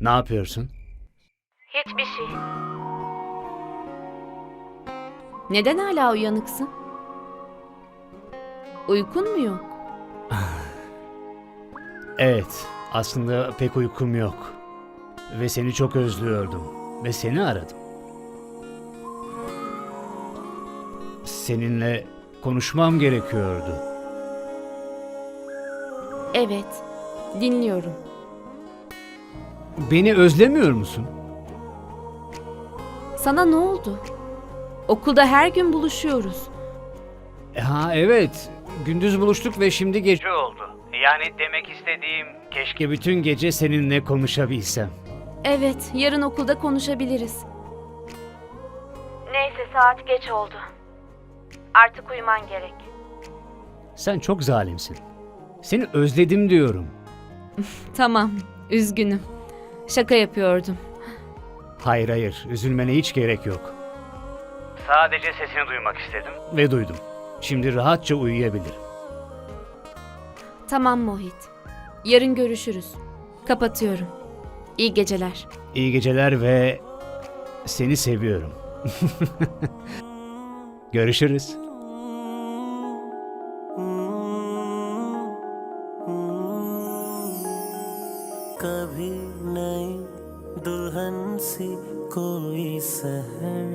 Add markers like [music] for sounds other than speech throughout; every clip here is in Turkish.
Ne yapıyorsun? Hiçbir şey. Neden hala uyanıksın? Uykun mu yok? [laughs] Evet, aslında pek uykum yok. Ve seni çok özlüyordum. Ve seni aradım. Seninle konuşmam gerekiyordu. Evet, dinliyorum. Beni özlemiyor musun? Sana ne oldu? Okulda her gün buluşuyoruz. Ha evet, gündüz buluştuk ve şimdi gece oldu. Yani demek istediğim keşke bütün gece seninle konuşabilsem. Evet, yarın okulda konuşabiliriz. Neyse saat geç oldu. Artık uyuman gerek. Sen çok zalimsin. Seni özledim diyorum. [laughs] Tamam, üzgünüm. Şaka yapıyordum. Hayır hayır, üzülmene hiç gerek yok. Sadece sesini duymak istedim. Ve duydum. Şimdi rahatça uyuyabilirim. Tamam Mohit. Yarın görüşürüz. Kapatıyorum. İyi geceler. İyi geceler ve seni seviyorum. [laughs] Görüşürüz. कभी नई दुल्हन सी कोई सहर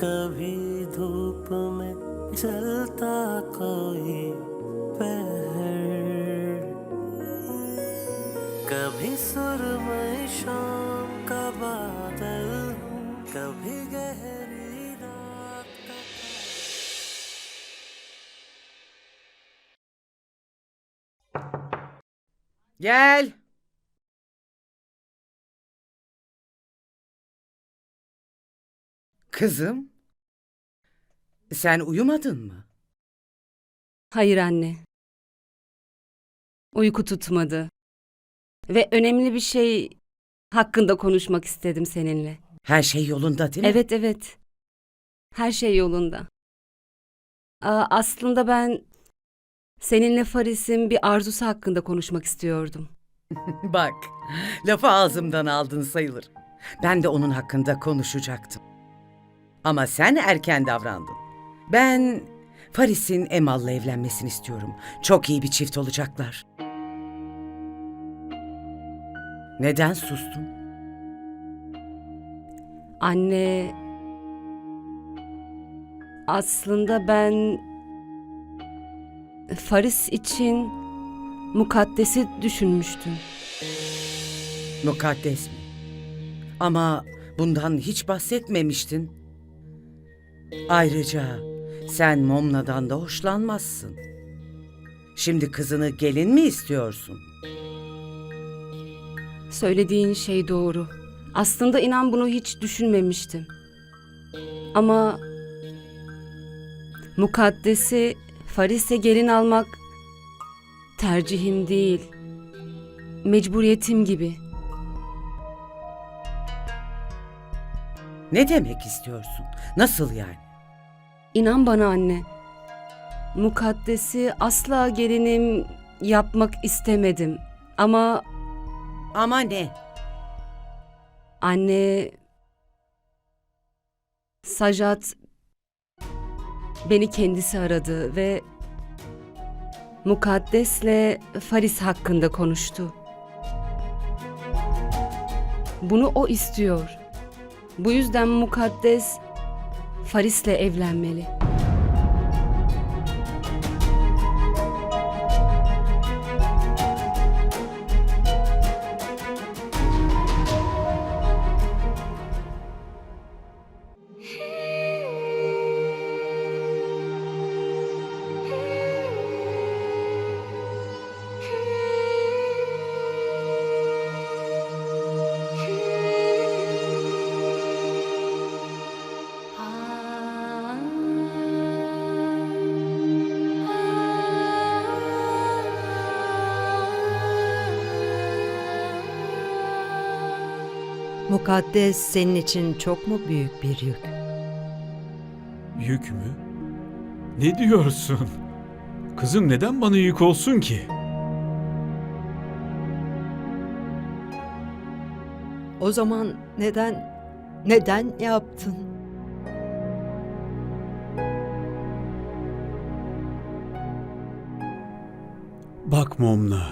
कभी धूप में जलता कोई पहर। कभी सुरमई शाम का बादल, कभी गहरी Gel. Kızım. Sen uyumadın mı? Hayır anne. Uyku tutmadı. Ve önemli bir şey hakkında konuşmak istedim seninle. Her şey yolunda değil mi? Evet evet. Her şey yolunda. Aa, aslında ben seninle Faris'in bir arzusu hakkında konuşmak istiyordum. [laughs] Bak, lafı ağzımdan aldın sayılır. Ben de onun hakkında konuşacaktım. Ama sen erken davrandın. Ben Faris'in Emal'la evlenmesini istiyorum. Çok iyi bir çift olacaklar. Neden sustun? Anne aslında ben Faris için mukaddesi düşünmüştüm. Mukaddes mi? Ama bundan hiç bahsetmemiştin. Ayrıca sen Momna'dan da hoşlanmazsın. Şimdi kızını gelin mi istiyorsun? Söylediğin şey doğru. Aslında inan bunu hiç düşünmemiştim. Ama mukaddesi Faris'e gelin almak tercihim değil. Mecburiyetim gibi. Ne demek istiyorsun? Nasıl yani? İnan bana anne. Mukaddesi asla gelinim yapmak istemedim. Ama Ama ne? Anne Sajat beni kendisi aradı ve Mukaddes'le Faris hakkında konuştu. Bunu o istiyor. Bu yüzden Mukaddes Faris'le evlenmeli. Mukaddes senin için çok mu büyük bir yük? Yük mü? Ne diyorsun? Kızım neden bana yük olsun ki? O zaman neden neden yaptın? Bak Momna.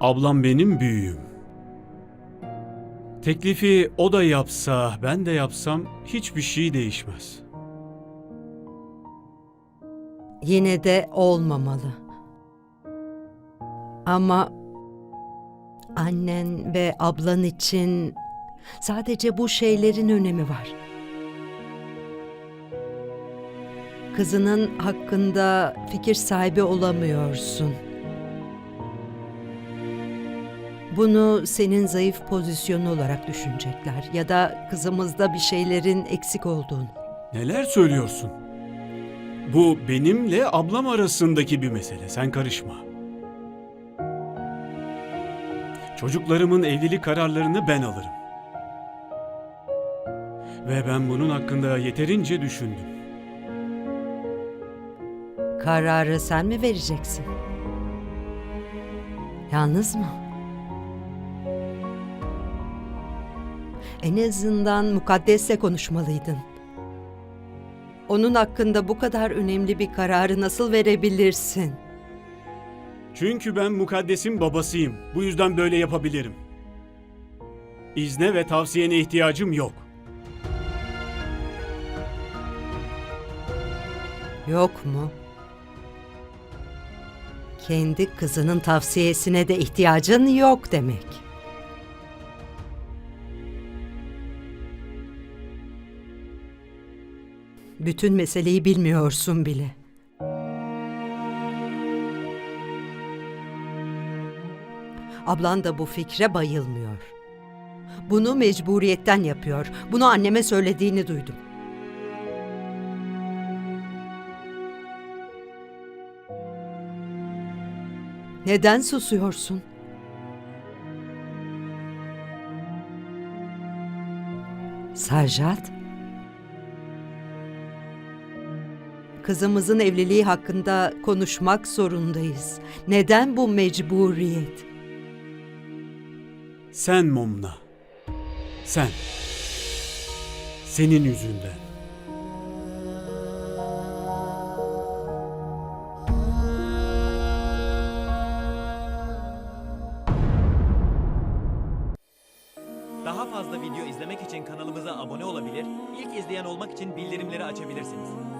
Ablam benim büyüğüm. Teklifi o da yapsa, ben de yapsam hiçbir şey değişmez. Yine de olmamalı. Ama annen ve ablan için sadece bu şeylerin önemi var. Kızının hakkında fikir sahibi olamıyorsun. Bunu senin zayıf pozisyonu olarak düşünecekler ya da kızımızda bir şeylerin eksik olduğunu. Neler söylüyorsun? Bu benimle ablam arasındaki bir mesele. Sen karışma. Çocuklarımın evlilik kararlarını ben alırım. Ve ben bunun hakkında yeterince düşündüm. Kararı sen mi vereceksin? Yalnız mı? En azından mukaddesle konuşmalıydın. Onun hakkında bu kadar önemli bir kararı nasıl verebilirsin? Çünkü ben mukaddesin babasıyım. Bu yüzden böyle yapabilirim. İzne ve tavsiyene ihtiyacım yok. Yok mu? Kendi kızının tavsiyesine de ihtiyacın yok demek. Bütün meseleyi bilmiyorsun bile. Ablan da bu fikre bayılmıyor. Bunu mecburiyetten yapıyor. Bunu anneme söylediğini duydum. Neden susuyorsun? Sarjat? Kızımızın evliliği hakkında konuşmak zorundayız. Neden bu mecburiyet? Sen Momna. Sen. Senin yüzünden. Daha fazla video izlemek için kanalımıza abone olabilir, ilk izleyen olmak için bildirimleri açabilirsiniz.